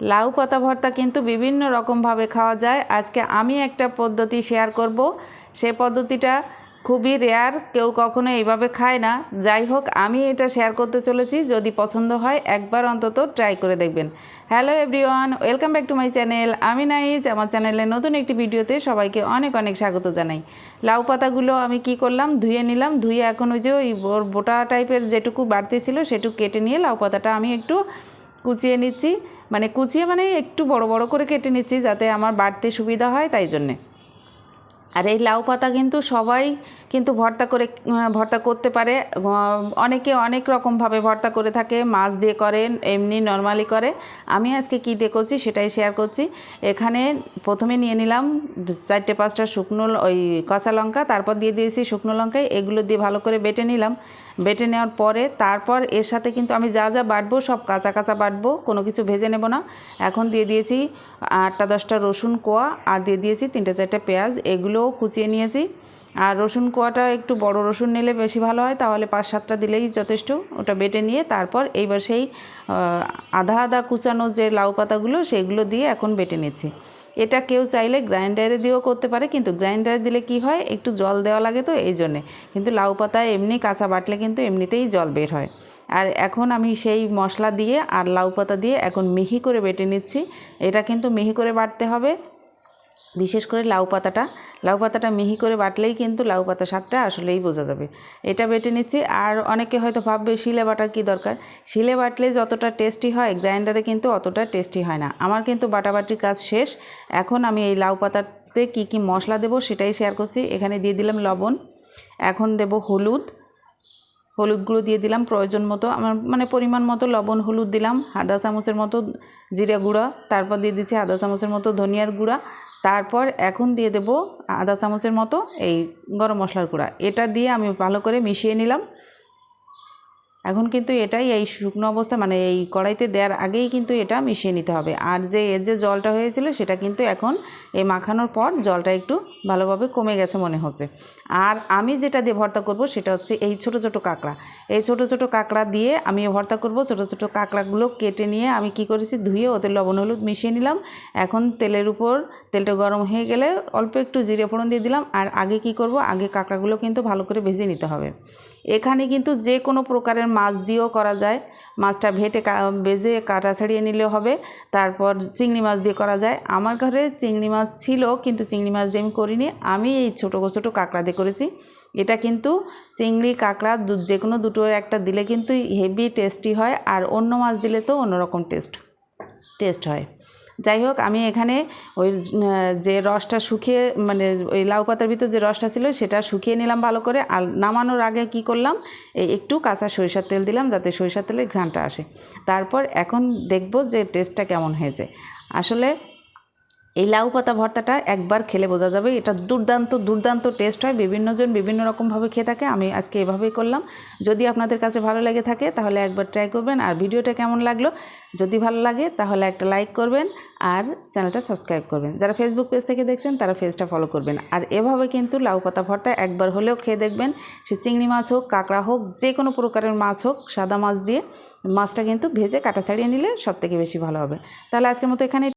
লাউ পাতা ভর্তা কিন্তু বিভিন্ন রকমভাবে খাওয়া যায়। আজকে আমি একটা পদ্ধতি শেয়ার করব। সে পদ্ধতিটা খুবই রেয়ার কেউ কখনো এইভাবে খায় না। যাই হোক, আমি এটা শেয়ার করতে চলেছি। যদি পছন্দ হয়, একবার অন্তত ট্রাই করে দেখবেন। Hello everyone welcome back to my channel আমি নাইজ, আমার চ্যানেলে নতুন একটি ভিডিওতে সবাইকে অনেক অনেক স্বাগত জানাই। লাউ পাতাগুলো আমি কি করলাম? ধুয়ে নিলাম। ধুয়ে এখন ওই যে ওই বোটা টাইপের যেটুকু বাড়তি ছিল, সেটুকু কেটে নিয়ে লাউ পাতাটা আমি একটু কুচিয়ে নিচ্ছি। মানে কুচিয়ে মানে একটু বড় বড় করে কেটে নিচ্ছি যাতে আমার বাড়তে সুবিধা হয় তাই জন্যে। আর এই লাউ পাতা কিন্তু সবাই কিন্তু ভর্তা করে ভর্তা করতে পারে। অনেকে অনেক রকমভাবে ভর্তা করে থাকে, মাছ দিয়ে করেন, এমনি নর্মালি করে। আমি আজকে কী দিয়ে করছি সেটাই শেয়ার করছি। এখানে প্রথমে নিয়ে নিলাম চারটে পাঁচটা শুকনো ওই কাঁচা লঙ্কা, তারপর দিয়ে দিয়েছি শুকনো লঙ্কায় এগুলো দিয়ে ভালো করে বেটে নিলাম। বেটে নেওয়ার পরে তারপর এর সাথে কিন্তু আমি যা যা বাটবো সব কাঁচা কাঁচা বাটবো, কোনো কিছু ভেজে নেব না। এখন দিয়ে দিয়েছি আটটা দশটা রসুন কোয়া, আর দিয়ে দিয়েছি তিনটে চারটে পেঁয়াজ, এগুলোও কুচিয়ে নিয়েছি। আর রসুন কোয়াটা একটু বড় রসুন নিলে বেশি ভালো হয়, তাহলে পাঁচ সাতটা দিলেই যথেষ্ট। ওটা বেটে নিয়ে তারপর এইবার সেই আধা আধা কুচানো যে লাউ পাতাগুলো, সেগুলো দিয়ে এখন বেটে নিচ্ছি। এটা কেউ চাইলে গ্রাইন্ডারে দিয়েও করতে পারে, কিন্তু গ্রাইন্ডারে দিলে কি হয়, একটু জল দেওয়া লাগে তো এই জন্যে। কিন্তু লাউ পাতা এমনি কাঁচা বাটলে কিন্তু এমনিতেই জল বের হয়। আর এখন আমি সেই মশলা দিয়ে আর লাউ পাতা দিয়ে এখন মিহি করে বেটে নিচ্ছি। এটা কিন্তু মিহি করে বাটতে হবে। বিশেষ করে লাউ পাতাটা। লাউ পাতাটা মিহি করে বাটলেই কিন্তু লাউ পাতা স্বাদটা আসলেই বোঝা যাবে। এটা বেটে নিচ্ছি। আর অনেকে হয়তো ভাববে, শিলে বাটার কী দরকার? শিলে বাটলে যতটা টেস্টি হয় গ্রাইন্ডারে কিন্তু অতটা টেস্টি হয় না। আমার কিন্তু বাটাবাটির কাজ শেষ। এখন আমি এই লাউ পাতাতে কী কী মশলা দেবো সেটাই শেয়ার করছি। এখানে দিয়ে দিলাম লবণ, এখন দেব হলুদ। হলুদগুলো দিয়ে দিলাম প্রয়োজন মতো। আমার মানে পরিমাণ মতো লবণ, হলুদ দিলাম। আধা চামচের মতো জিরা গুঁড়া। তারপর দিয়ে দিচ্ছি আধা চামচের মতো ধনিয়ার গুঁড়া। তারপর এখন দিয়ে দেব আদা চামচের মতো এই গরম মশলার গুঁড়া। এটা দিয়ে আমি ভালো করে মিশিয়ে নিলাম। এখন কিন্তু এটাই এই শুকনো অবস্থা মানে এই কড়াইতে দেওয়ার আগেই কিন্তু এটা মিশিয়ে নিতে হবে। আর যে এর যে জলটা হয়েছিল সেটা কিন্তু এখন এই মাখানোর পর জলটা একটু ভালোভাবে কমে গেছে মনে হচ্ছে। আর আমি যেটা দিয়ে ভর্তা করব সেটা হচ্ছে এই ছোট ছোট কাঁকড়া। এই ছোট ছোট কাঁকড়া দিয়ে আমি ভর্তা করব, ছোট ছোট কাঁকড়াগুলো কেটে নিয়ে আমি কি করেছি, ধুয়ে ওতে লবণ হলুদ মিশিয়ে নিলাম। এখন তেলের উপর, তেলটা গরম হয়ে গেলে অল্প একটু জিরে ফোড়ন দিয়ে দিলাম। আর আগে কি করব, আগে কাঁকড়াগুলো কিন্তু ভালো করে ভেজে নিতে হবে। এখানে কিন্তু যে কোনো প্রকারের মাছ দিয়েও করা যায়। মাছটা ভেটে ভেজে কাটা ছাড়িয়ে নিলে হবে। তারপর চিংড়ি মাছ দিয়ে করা যায়। আমার ঘরে চিংড়ি মাছ ছিল, কিন্তু চিংড়ি মাছ দিয়ে আমি করিনি। আমি এই ছোটো ছোটো কাঁকড়া দিয়ে করেছি। এটা কিন্তু চিংড়ি, কাঁকড়া যে কোনো দুটোর একটা দিলে কিন্তু হেভি টেস্টি হয়, আর অন্য মাছ দিলে তো অন্যরকম টেস্ট টেস্ট হয়। যাই হোক, আমি এখানে ওই যে রসটা শুকিয়ে মানে ওই লাউ পাতার ভিতর যে রসটা ছিল সেটা শুকিয়ে নিলাম ভালো করে। আর নামানোর আগে কি করলাম? এই একটু কাঁচা সরিষার তেল দিলাম যাতে সরিষার তেলের ঘ্রাণটা আসে। তারপর এখন দেখব যে টেস্টটা কেমন হয়েছে। আসলে এই লাউ পাতা ভর্তাটা একবার খেলে বোঝা যাবে। এটা দুর্দান্ত দুর্দান্ত টেস্ট হয়। বিভিন্নজন বিভিন্ন রকমভাবে খেয়ে থাকে। আমি আজকে এভাবেই করলাম। যদি আপনাদের কাছে ভালো লেগে থাকে, তাহলে একবার ট্রাই করবেন। আর ভিডিওটা কেমন লাগল? যদি ভালো লাগে, তাহলে একটা লাইক করবেন। আর চ্যানেলটা সাবস্ক্রাইব করবেন। যারা ফেসবুক পেজ থেকে দেখছেন, তারা পেজটা ফলো করবেন। আর এভাবে কিন্তু লাউ পাতা ভর্তা একবার হলেও খেয়ে দেখবেন। সে চিংড়ি মাছ হোক, কাঁকড়া হোক, যে কোনো প্রকারের মাছ হোক, সাদা মাছ দিয়ে মাছটা কিন্তু ভেজে কাটা ছাড়িয়ে নিলে সব থেকে বেশি ভালো হবে। তাহলে আজকের মতো এখানে